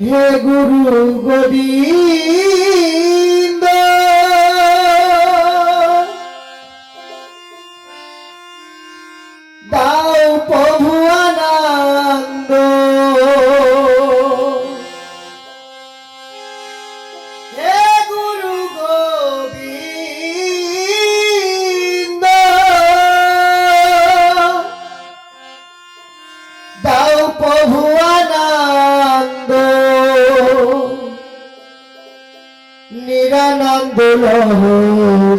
হে গুরু গোবিন্দ নিরানন্দ লহ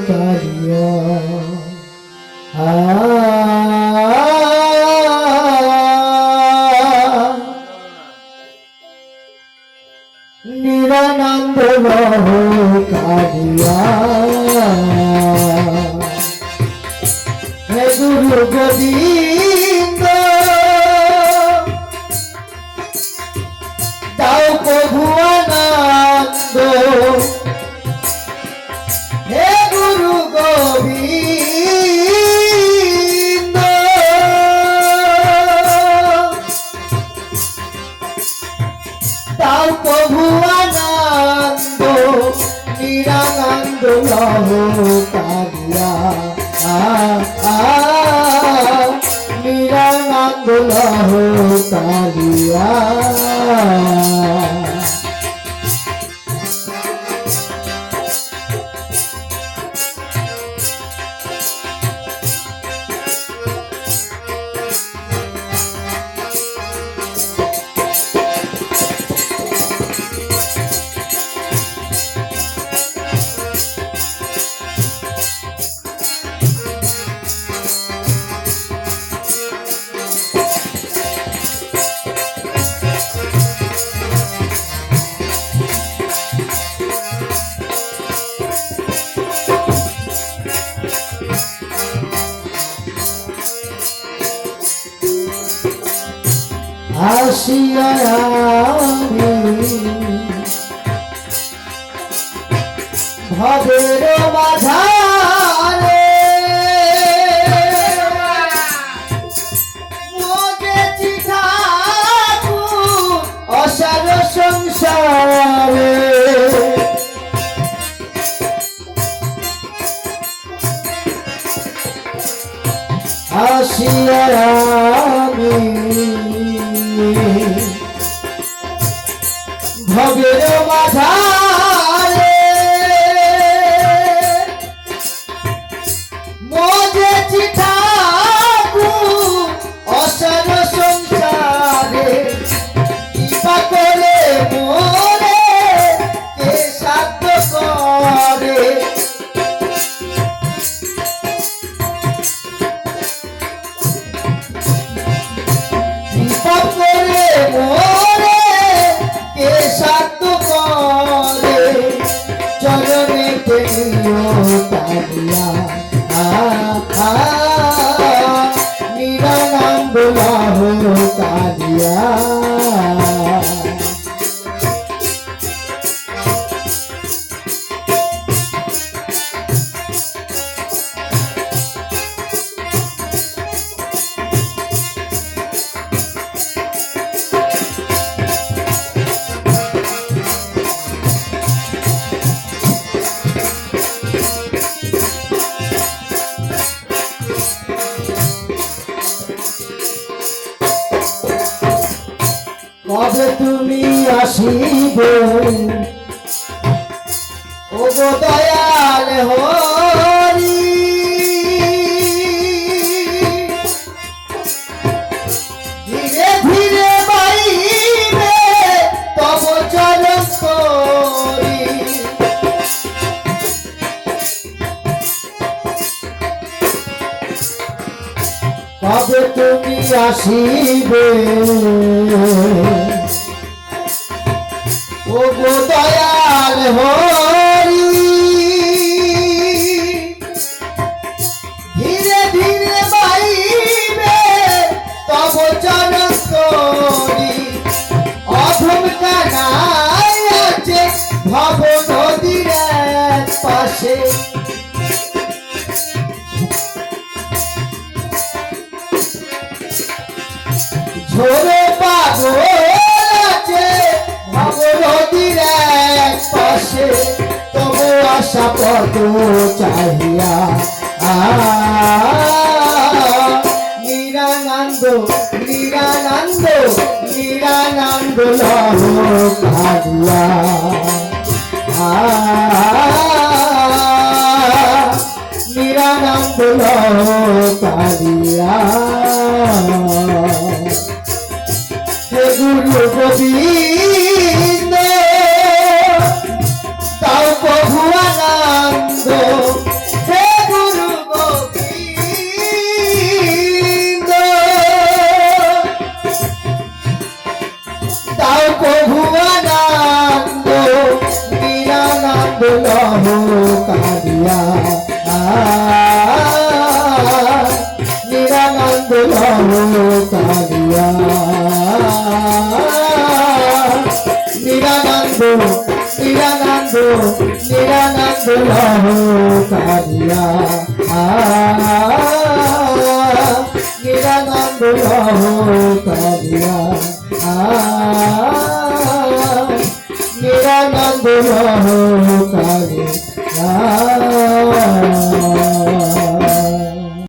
কারিয়া নিরানন্দ লহ কারিয়া হে গুরু গোবিন্দ লহ আ নিরানন্দ লহ কারিয়া আমি ভবের মাঝারে অসার সংসারে। আসিয়া আমি ভবের মাঝারে কালিয়া কবে তুমি আসিবে? ও গো দয়াল হরি কবে তুমি আসিবে? ও গো দয়াল হরি ভোরে পাগল আছে পাশে। তবু আশা পত চাহিয়া, নিরানন্দ নিরানন্দ নিরানন্দ লহ ভাগিয়া। নিরানন্দ লহ কারিয়া গোবিন্দ তাও প্রভু আনন্দ। হে গুরু তাও প্রভু আনন্দ নিরানন্দ লহ কালিয়া নিরানন্দ নিরানন্দ নিরানন্দ লহ কালিয়া নিরানন্দ লহ কালিয়া নিরানন্দ লহ